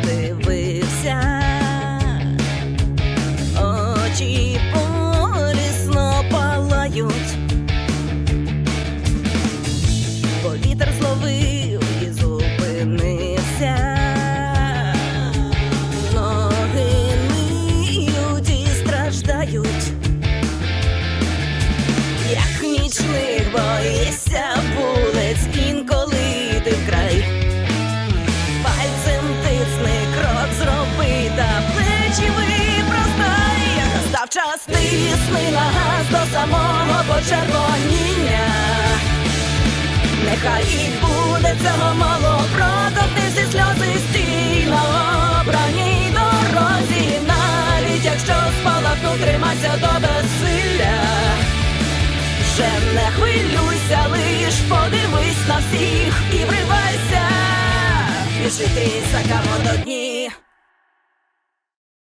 подивився, очі порісно палають, повітер зловив і зупинився, ноги ниють і страждають, як нічних боїв. Тисни на газ до самого почервоніння. Нехай і буде цього мало, проковти всі сльози стій на обраній дорозі, навіть якщо спалахну, тримайся до безсилля. Вже не хвилюйся, лиш подивись на всіх і вривайся, пішли ти за кого до дні.